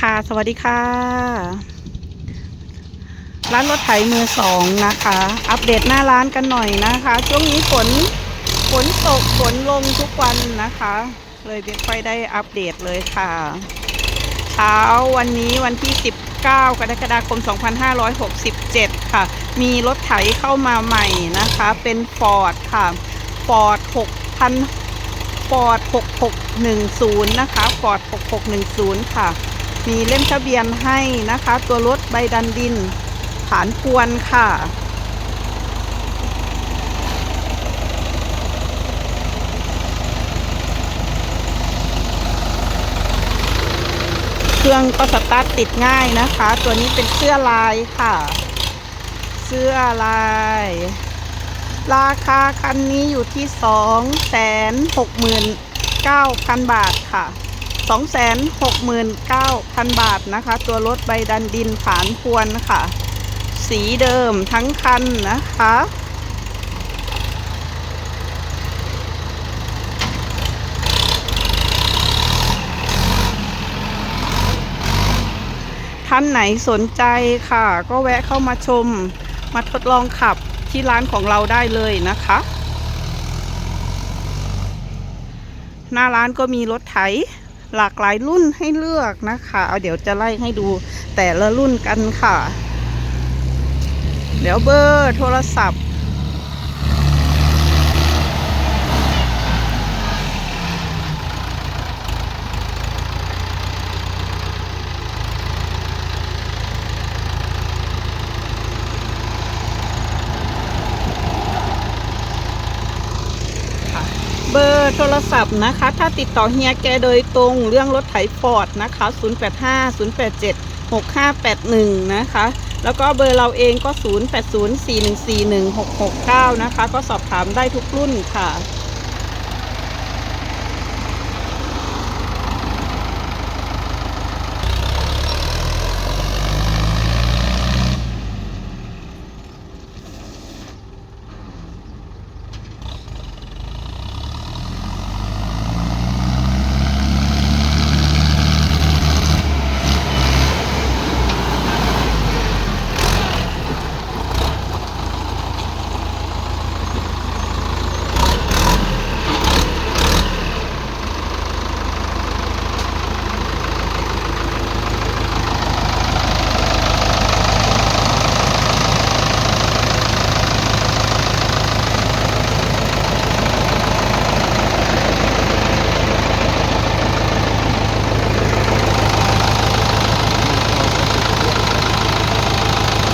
ค่ะสวัสดีค่ะ ร้านรถไถมือสองนะคะ อัปเดตหน้าร้านกันหน่อยนะคะ ช่วงนี้ฝนฝนตกฝนลงทุกวันนะคะ เลยไม่ค่อยได้อัปเดตเลยค่ะ เช้าวันนี้วันที่ 19 กรกฎาคม 2567 ค่ะ มีรถไถเข้ามาใหม่นะคะ เป็น Ford ค่ะ Ford 6,000 Ford 6610 นะคะ Ford 6610 ค่ะ มีเล่มทะเบียนให้นะคะ ตัวรถใบดันดินฐานพวนค่ะ เครื่องก็สตาร์ทติดง่ายนะคะ ตัวนี้เป็นเสื้อลายค่ะ เสื้อลาย ราคาคันนี้อยู่ที่สองแสนหกหมื่นเก้าพันบาทค่ะ สองแสนหกหมื่นเก้าพันบาทนะคะ ตัวรถใบดันดินฐานพวนค่ะ สีเดิมทั้งคันนะคะ ท่านไหนสนใจค่ะ ก็แวะเข้ามาชมมาทดลองขับที่ร้านของเราได้เลยนะคะ หน้าร้านก็มีรถไถ หลากหลายรุ่นให้เลือกนะคะเอาเดี๋ยวจะไล่ให้ดูแต่ละรุ่นกันค่ะ เดี๋ยวเบอร์โทรศัพท์ โทรศัพท์นะคะ ถ้าติดต่อเฮียแกโดยตรงเรื่องรถไถฟอร์ดนะคะ 085 087 6581 นะคะ แล้วก็เบอร์เราเองก็ 080 4141 669 นะคะ ก็สอบถามได้ทุกรุ่นค่ะ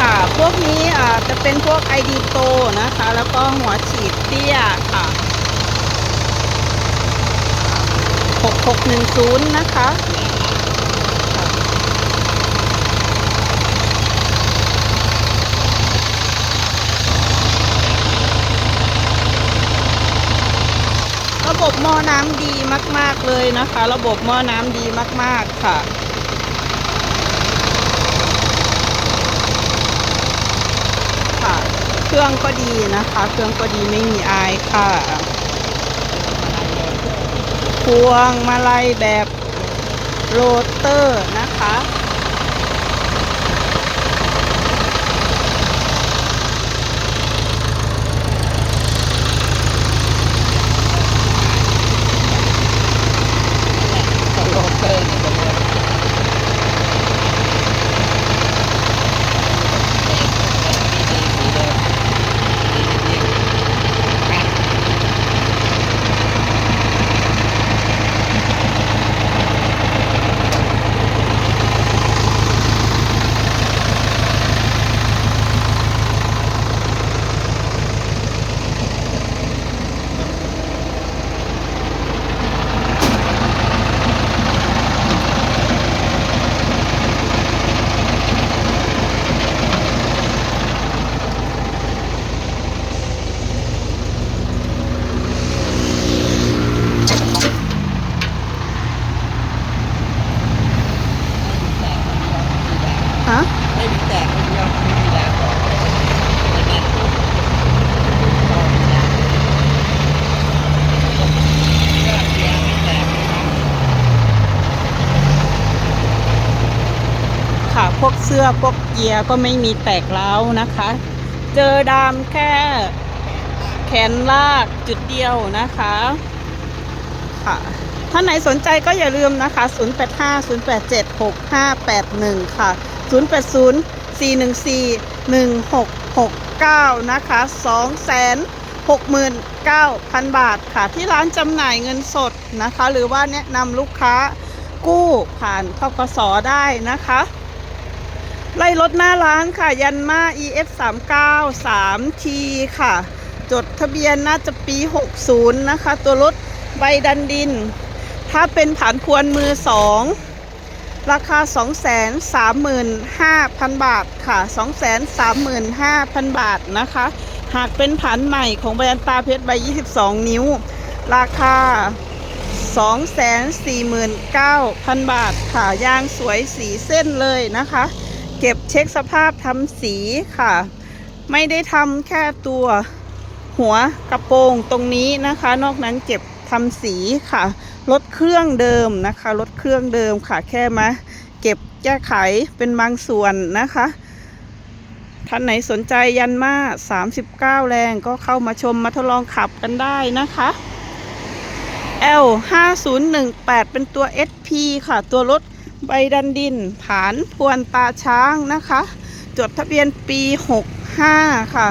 ค่ะ พวกนี้อ่า จะเป็นพวก ID โตนะคะ แล้วก็หัวฉีดเตี้ยค่ะ 6610 นะคะระบบหม้อน้ำดีมาก ๆ เลยนะคะ ระบบหม้อน้ำดีมาก ๆ ค่ะ เครื่องก็ดีนะคะ เครื่องก็ดีไม่มีอายค่ะ พวงมาลัยแบบโรเตอร์นะคะ โรเตอร์นี่เป็นเรื่องดีดีเดิมดีดีครับ พวกเสื้อพวกเกียร์ก็ไม่มีแตกร้าวนะคะ เจอดามแค่ แขนลากจุดเดียวนะคะค่ะท่านไหนสนใจก็อย่าลืมนะคะ 085 087 6581 ค่ะ 080 414 1669 นะคะ 269,000 บาทค่ะ ที่ร้านจำหน่ายเงินสดนะคะ หรือว่าแนะนำลูกค้ากู้ผ่านทกสได้นะคะ ไล่รถหน้าร้านค่ะ ยันมา EF 39 3T ค่ะ จดทะเบียนน่าจะปี 60 นะคะ ตัวรถใบดันดิน ถ้าเป็นผ่านพวนมือ 2 ราคา 235,000 บาทค่ะ 235,000 บาทนะคะ หากเป็นผันใหม่ของแบรนตาเพชรใบ 22 นิ้ว ราคา 249,000 บาทค่ะ ยางสวยสีเส้นเลยนะคะ เก็บเช็คสภาพทำสีค่ะ ไม่ได้ทำแค่ตัวหัวกระโปรงตรงนี้นะคะ นอกนั้นเก็บทำสีค่ะรถเครื่องเดิมนะคะรถเครื่องเดิมค่ะแค่มาเก็บแก้ไขเป็นบางส่วนนะคะ ท่านไหนสนใจยันมา39 แรงก็เข้ามาชมมาทดลองขับกันได้นะคะ L 5018เป็นตัว SP ค่ะ ตัวรถ ใบดันดิน ผานพวนตาช้างนะคะ จดทะเบียนปี 65 ค่ะ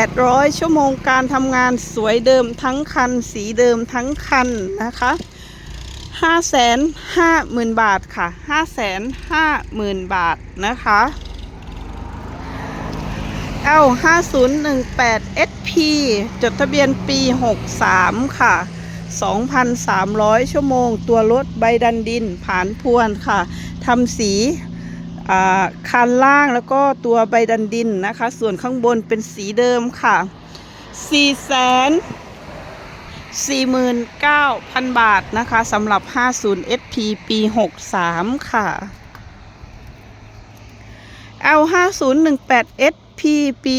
800 ชั่วโมงการทำงานสวยเดิมทั้งคัน สีเดิมทั้งคันนะคะ550,000 บาทค่ะ 550,000 บาทนะคะ L 5018 SP จดทะเบียนปี 63 ค่ะ 2,300 ชั่วโมง ตัวรถใบดันดินผานพวนค่ะทำสีคันล่างแล้วก็ตัวใบดันดินนะคะ ส่วนข้างบนเป็นสีเดิมค่ะ 4 แสน49,000 บาทนะคะสำหรับ 50 SP ปี 63 ค่ะ L 5018 SP พีปี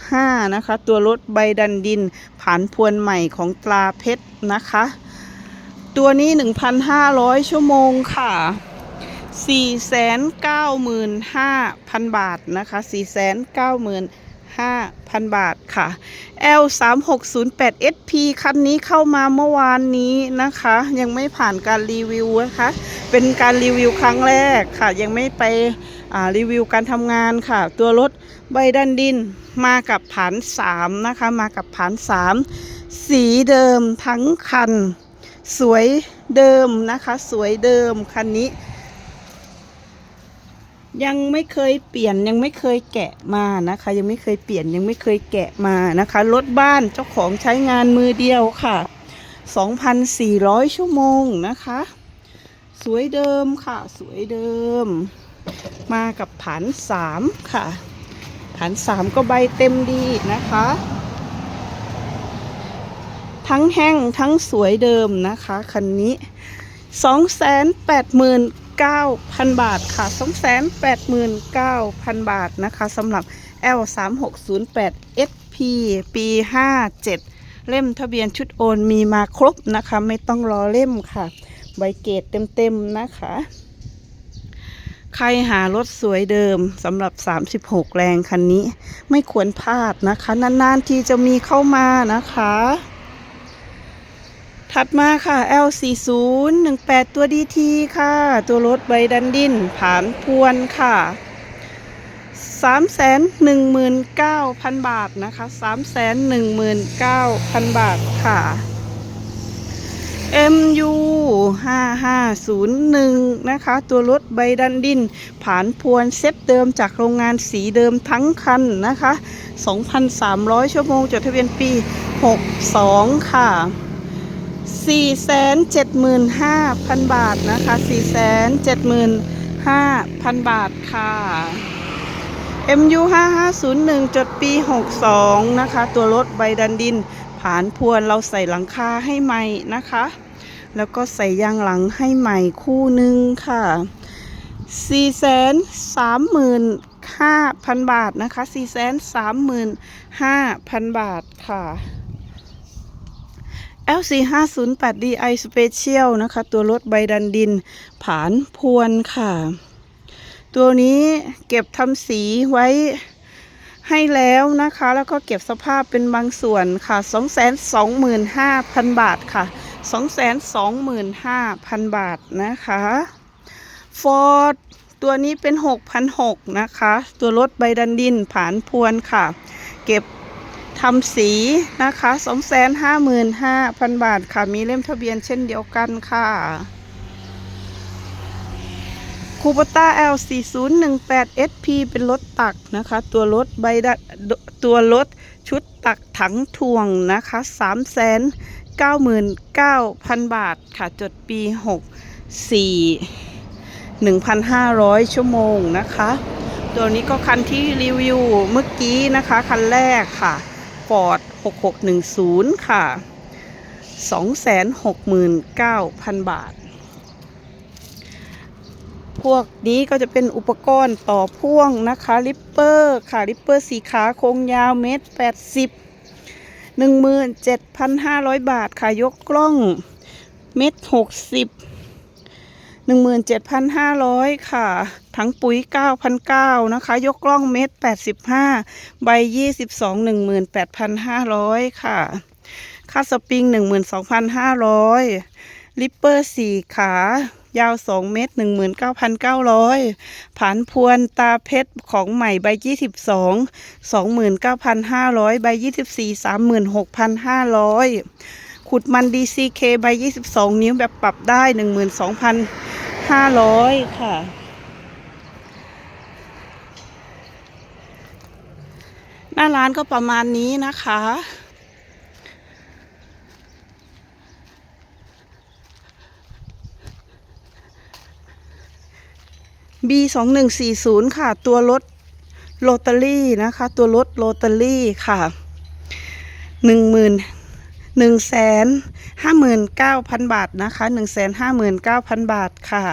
65 นะคะ ตัวรถใบดันดินผ่านพวนใหม่ของตราเพชรนะคะ ตัวนี้ 1,500 ชั่วโมงค่ะ 495,000 บาทนะคะ 495,000 บาทค่ะ L 3608 SP คันนี้เข้ามาเมื่อวานนี้นะคะ ยังไม่ผ่านการรีวิวนะคะ เป็นการรีวิวครั้งแรกค่ะ ยังไม่ไป รีวิวการทำงานค่ะ ตัวรถใบดันดินมากับผาน3นะคะ มากับผาน3 สีเดิมทั้งคัน สวยเดิมนะคะ สวยเดิมคันนี้ ยังไม่เคยเปลี่ยนยังไม่เคยแกะมานะคะ ยังไม่เคยเปลี่ยนยังไม่เคยแกะมานะคะรถบ้านเจ้าของใช้งานมือเดียวค่ะ 2,400 ชั่วโมงนะคะ สวยเดิมค่ะ สวยเดิม มากับผันสามค่ะผันสามก็ใบเต็มดีนะคะ ทั้งแห้งทั้งสวยเดิมนะคะคันนี้289,000บาทค่ะ289,000บาทนะคะสำหรับ L 3 6 0 8 SP ปี57เล่มทะเบียนชุดโอนมีมาครบนะคะ ไม่ต้องรอเล่มค่ะ ใบเกตเต็มๆนะคะ ใครหารถสวยเดิมสำหรับ 36 แรงคันนี้ ไม่ควรพลาดนะคะ นานๆ ทีจะมีเข้ามานะคะ ถัดมาค่ะ L4018 ตัว DT ค่ะ ตัวรถใบดันดินผ่านพวนค่ะ 319,000 บาทนะคะ 319,000 บาทค่ะ MU 5501 นะคะ ตัวรถใบดันดินผ่านพวนเซตเดิมจากโรงงานสีเดิมทั้งคันนะคะ 2,300 ชั่วโมง จดทะเบียนปี 62 ค่ะ 475,000 บาทนะคะ 475,000 บาทค่ะ MU 5501 จดปี 62 นะคะ ตัวรถใบดันดิน ผานพวนเราใส่หลังคาให้ใหม่นะคะ แล้วก็ใส่ยางหลังให้ใหม่คู่หนึ่งค่ะ435,000บาทนะคะ435,000บาทค่ะ LC 508 DI Special นะคะ ตัวรถใบดันดิน ผานพวนค่ะ ตัวนี้เก็บทำสีไว้ ให้แล้วนะคะ แล้วก็เก็บสภาพเป็นบางส่วนค่ะ 225,000 บาทค่ะ 225,000 บาทนะคะฟอร์ดตัวนี้เป็น 6,600นะคะ ตัวรถใบดันดินผ่านพวนค่ะ เก็บทำสีนะคะ 255,000 บาทค่ะ มีเล่มทะเบียนเช่นเดียวกันค่ะ คูปต้า L 4 0 1 8 SP เป็นรถตักนะคะ ตัวรถใบดตัวรถชุดตักถังถ่วงนะคะ3 9 9 0 0 บาทค่ะ จดปี 64 1,500 ชั่วโมงนะคะ ตัวนี้ก็คันที่รีวิวเมื่อกี้นะคะ คันแรกค่ะ Ford 6610 ค่ะ 269,000 บาท พวกนี้ก็จะเป็นอุปกรณ์ต่อพ่วงนะคะลิปเปอร์ค่ะลิปเปอร์สีขาโครงยาวเมตรแปดสิบหนึ่งหมื่นเจ็ดพันห้าร้อยบาทค่ะยกกล้องเมตรหกสิบหนึ่งหมื่นเจ็ดพันห้าร้อยค่ะถังปุ๋ยเก้าพันเก้านะคะ ยกกล้องเมตรแปดสิบห้าใบยี่สิบสองหนึ่งหมื่นแปดพันห้าร้อยค่ะค่าสปริงหนึ่งหมื่นสองพันห้าร้อยลิปเปอร์สี่ขา ยาว 2 เมตร 19,900 ผานพวนตาเพชรของใหม่ใบ 22 29,500 ใบ 24 36,500 ขุดมัน DCK ใบ 22 นิ้วแบบปรับได้ 12,500 ค่ะ หน้าร้านก็ประมาณนี้นะคะ B 2 1 4 0 ค่ะ ตัวรถโรตารี่นะคะ ตัวรถโรตารี่ค่ะหนึ่งหมื่นหนึ่งแสนห้าหมื่นเก้าพันบาทนะคะหนึ่งแสนห้าหมื่นเก้าพันบาทค่ะ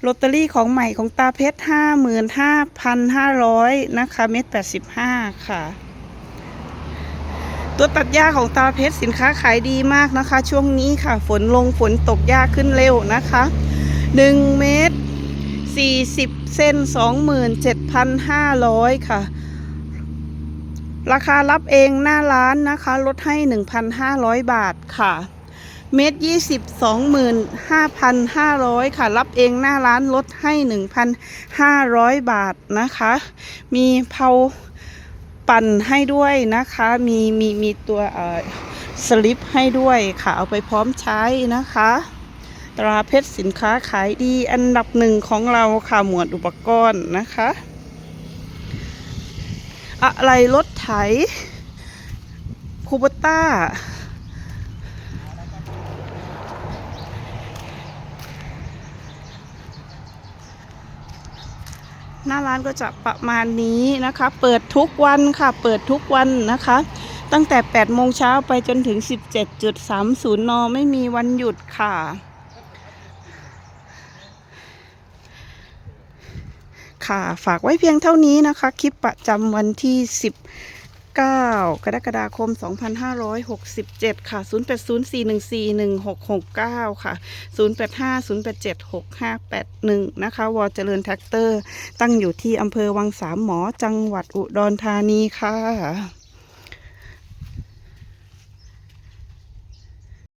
โรตารี่ของใหม่ของตาเพชรห้าหมื่นห้าพันห้าร้อยนะคะเม็ดแปดสิบห้าค่ะ ตัวตัดหญ้าของตาเพชรสินค้าขายดีมากนะคะ ช่วงนี้ค่ะ ฝนลงฝนตกหญ้าขึ้นเร็วนะคะหนึ่งเมตร 40 เส้น 27,500 ค่ะ ราคารับเองหน้าร้านนะคะ ลดให้ 1,500 บาทค่ะเมตร20 25,500ค่ะ รับเองหน้าร้านลดให้1,500บาทนะคะ มีเพาปั่นให้ด้วยนะคะ มีมีมีตัวเอ่อสลิปให้ด้วยค่ะ เอาไปพร้อมใช้นะคะ ตราเพชรสินค้าขายดีอันดับหนึ่งของเราค่ะหมวดอุปกรณ์นะคะ อะไรรถไถคูปต้า หน้าร้านก็จะประมาณนี้นะคะ เปิดทุกวันค่ะ เปิดทุกวันนะคะ ตั้งแต่ 8 โมงเช้าไปจนถึง 17.30 น ไม่มีวันหยุดค่ะ ค่ะ ฝากไว้เพียงเท่านี้นะคะ คลิปประจำวันที่ 19 กรกฎาคม 2567 ค่ะ 0804141669 ค่ะ 0850876581 นะคะ วอเจริญแท็กเตอร์ ตั้งอยู่ที่อำเภอวังสามหมอจังหวัดอุดรธานีค่ะ